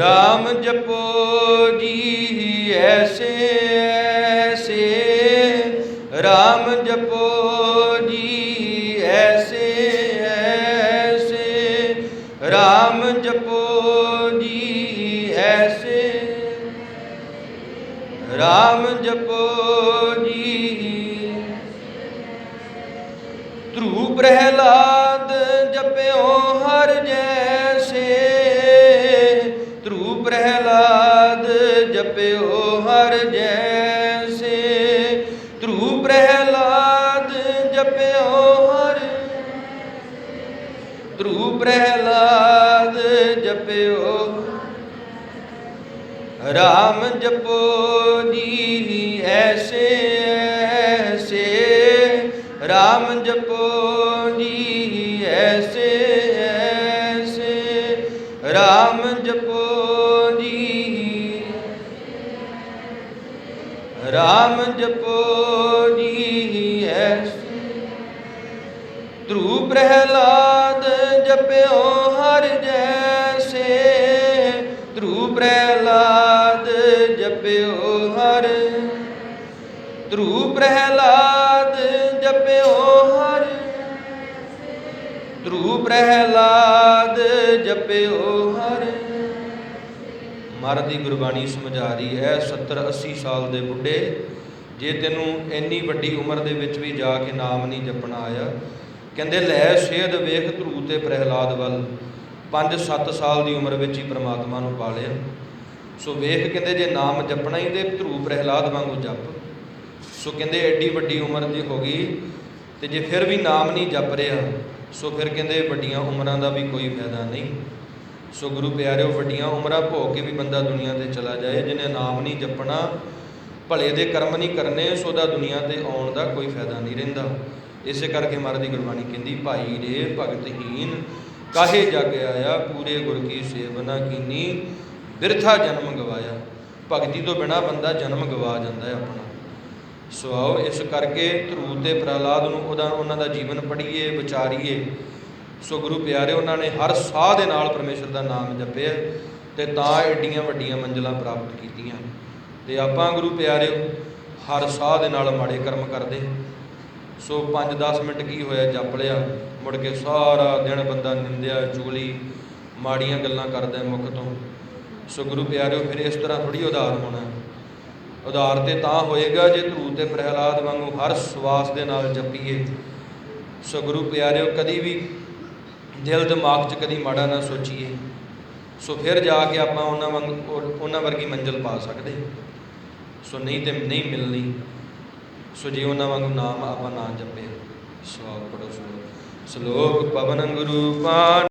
RAM ਜਪੋ ਜੀ, ਐਸੇ ਐਸੇ। RAM ਜਪੋ ਜੀ, ਐਸੇ ਐਸੇ। RAM ਜਪੋ ਜੀ, ਐਸੇ। RAM ਜਪੋ ਜੀ, ਧਰੂ ਪ੍ਰਹਿਲਾਦ ਜਪਿਓ ਹਰ ਜੈਸੇ ਜਪਿਓ ਹਰ ਜੈਸੇ। ਧਰੂ ਪ੍ਰਹਿਲਾਦ ਜਪਿਓ ਹਰ ਧਰੂ ਪ੍ਰਹਿਲਾਦ ਜਪਿਓ। ਰਾਮ ਜਪੋ ਜੀ ਐਸੇ ਐਸੇ। ਰਾਮ ਜਪੋ ਜੀ ਐਸੇ ਐਸੇ। ਰਾਮ ਰਾਮ ਜਪੋ ਜੀ ਐਸੇ। ਧਰੂ ਪ੍ਰਹਿਲਾਦ ਜਪਿਓ ਹਰ ਜੈਸੇ। ਧਰੂ ਪ੍ਰਹਿਲਾਦ ਜਪਿਓ ਹਰ। ਧਰੂ ਪ੍ਰਹਿਲਾਦ ਜਪਿਓ ਹਰ। ਧਰੂ ਪ੍ਰਹਿਲਾਦ ਜਪਿਓ ਹਰ। ਮਹਾਰਾਜ ਦੀ ਗੁਰਬਾਣੀ ਸਮਝਾ ਰਹੀ ਹੈ 70 80 ਸਾਲ ਦੇ ਬੁੱਢੇ, ਜੇ ਤੈਨੂੰ ਇੰਨੀ ਵੱਡੀ ਉਮਰ ਦੇ ਵਿੱਚ ਵੀ ਜਾ ਕੇ ਨਾਮ ਨਹੀਂ ਜਪਣਾ ਆਇਆ, ਕਹਿੰਦੇ ਲੈ ਸੇਧ ਵੇਖ ਧਰੂ ਤੇ ਪ੍ਰਹਿਲਾਦ ਵੱਲ 5-7 ਸਾਲ ਦੀ ਉਮਰ ਵਿੱਚ ਹੀ ਪ੍ਰਮਾਤਮਾ ਨੂੰ ਪਾ ਲਿਆ ਸੋ ਵੇਖ ਕਹਿੰਦੇ ਜੇ ਨਾਮ ਜਪਣਾ ਹੀ ਤੇ ਧਰੂ ਪ੍ਰਹਿਲਾਦ ਵਾਂਗੂ ਜਪ। ਸੋ ਕਹਿੰਦੇ ਐਡੀ ਵੱਡੀ ਉਮਰ ਦੀ ਹੋ ਗਈ ਤੇ ਜੇ ਫਿਰ ਵੀ ਨਾਮ ਨਹੀਂ ਜਪ ਰਿਹਾ, ਸੋ ਫਿਰ ਕਹਿੰਦੇ ਵੱਡੀਆਂ ਉਮਰਾਂ ਦਾ ਵੀ ਕੋਈ ਫਾਇਦਾ ਨਹੀਂ। ਸੋ ਗੁਰੂ ਪਿਆਰਿਓ, ਵੱਡੀਆਂ ਉਮਰਾਂ ਭੋਗ ਕੇ ਵੀ ਬੰਦਾ ਦੁਨੀਆ ਤੇ ਚਲਾ ਜਾਏ, ਜਿਹਨੇ ਨਾਮ ਨਹੀਂ ਜਪਣਾ, ਭਲੇ ਦੇ ਕਰਮ ਨਹੀਂ ਕਰਨੇ ਸੋ ਦਾ ਦੁਨੀਆ ਤੇ ਆਉਣ ਦਾ ਕੋਈ ਫਾਇਦਾ ਨਹੀਂ ਰਹਿੰਦਾ। ਇਸੇ ਕਰਕੇ ਮਹਾਰਾਜ ਦੀ ਗੁਰਬਾਣੀ ਕਹਿੰਦੀ, ਭਾਈ ਰੇ ਭਗਤਹੀਨ ਕਾਹੇ ਜਗ ਆਇਆ, ਪੂਰੇ ਗੁਰ ਕੀ ਸੇਵਨਾ ਕੀਨੀ, ਬਿਰਥਾ ਜਨਮ ਗਵਾਇਆ। ਭਗਤੀ ਤੋਂ ਬਿਨਾ ਬੰਦਾ ਜਨਮ ਗਵਾ ਜਾਂਦਾ ਹੈ ਆਪਣਾ। ਸੋ ਆਓ, ਇਸ ਕਰਕੇ ਧਰੂ ਤੇ ਪ੍ਰਹਲਾਦ ਨੂੰ ਉਹਦਾ, ਉਹਨਾਂ ਦਾ ਜੀਵਨ ਪੜ੍ਹੀਏ, ਵਿਚਾਰੀਏ। ਸੋ ਗੁਰੂ ਪਿਆਰੇ, ਉਹਨਾਂ ਨੇ ਹਰ ਸਾਹ ਦੇ ਨਾਲ ਪਰਮੇਸ਼ਰ ਦਾ ਨਾਮ ਜਪਿਆ ਤੇ ਤਾਂ ਐਡੀਆਂ ਵੱਡੀਆਂ ਮੰਜ਼ਲਾਂ ਪ੍ਰਾਪਤ ਕੀਤੀਆਂ। ਤੇ ਆਪਾਂ ਗੁਰੂ ਪਿਆਰਿਓ ਹਰ ਸਾਹ ਦੇ ਨਾਲ ਮਾੜੇ ਕਰਮ ਕਰਦੇ। ਸੋ 5-10 ਮਿੰਟ ਕੀ ਹੋਇਆ, ਜਪ ਲਿਆ। ਮੁੜ ਕੇ ਸਾਰਾ ਦਿਨ ਬੰਦਾ ਨਿੰਦਿਆ, ਚੁਗਲੀ, ਮਾੜੀਆਂ ਗੱਲਾਂ ਕਰਦਾ ਹੈ ਮੁਖ ਤੋਂ। ਸੋ ਗੁਰੂ ਪਿਆਰਿਓ ਫਿਰ ਇਸ ਤਰ੍ਹਾਂ ਥੋੜੀ ਉਧਾਰ ਹੋਣਾ। ਉਧਾਰ ਤੇ ਤਾਂ ਹੋਏਗਾ ਜੇ ਧਰੂ ਤੇ ਪ੍ਰਹਿਲਾਦ ਵਾਂਗੂ ਹਰ ਸਵਾਸ ਦੇ ਨਾਲ ਜਪੀਏ। ਸੋ ਗੁਰੂ ਪਿਆਰਿਓ ਕਦੀ ਵੀ ਦਿਲ ਦਿਮਾਗ 'ਚ ਕਦੀ ਮਾੜਾ ਨਾ ਸੋਚੀਏ, ਸੋ ਫਿਰ ਜਾ ਕੇ ਆਪਾਂ ਉਹਨਾਂ ਵਾਂਗ ਉਹਨਾਂ ਵਰਗੀ ਮੰਜ਼ਿਲ ਪਾ ਸਕਦੇ। ਸੋ ਨਹੀਂ ਤੇ ਨਹੀਂ ਮਿਲਣੀ। ਸੋ ਜੇ ਉਹਨਾਂ ਵਾਂਗੂ ਨਾਮ ਆਪਾਂ ਨਾ ਜਪੇ, ਸਵਾਲ ਪੜੋ ਸਲੋਕ ਸਲੋਕ ਪਵਨ ਗੁਰੂ ਪਾਨ